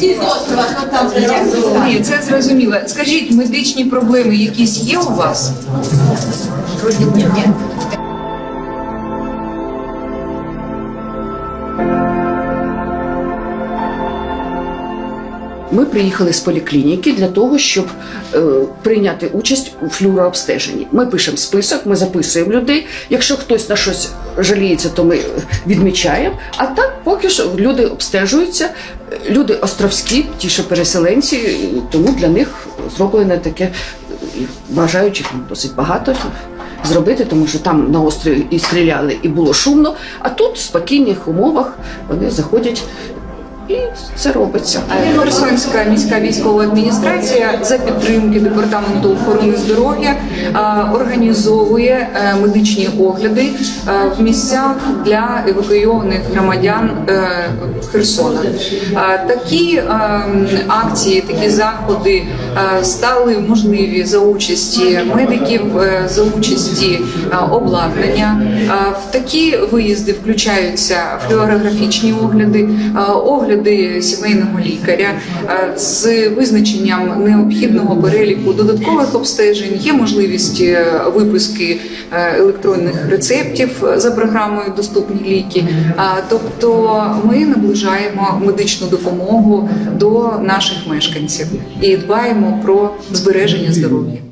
всі з острова, що там вже Ні, це зрозуміло. Скажіть, медичні проблеми якісь є у вас? Ні. Ми приїхали з поліклініки для того, щоб е, прийняти участь у флюорообстеженні. Ми пишемо список, ми записуємо людей. Якщо хтось на щось жаліється, то ми відмічаємо. А так поки що люди обстежуються. Люди островські, ті, що переселенці, тому для них зроблене таке бажаючих досить багато. Зробити, тому що там на острові і стріляли, і було шумно. А тут в спокійних умовах вони заходять і це робиться. Херсонська міська військова адміністрація за підтримки департаменту охорони здоров'я е, організовує е, медичні огляди е, в місцях для евакуйованих громадян Херсона. Такі акції, такі заходи стали можливі за участі медиків, за участі обладнання. В такі виїзди включаються флюорографічні огляди, е, огляди сімейного лікаря з визначенням необхідного переліку додаткових обстежень. Є можливість е, виписки е, електронних рецептів за програмою Доступні ліки. Тобто ми наближаємо медичну допомогу до наших мешканців і дбаємо про збереження здоров'я.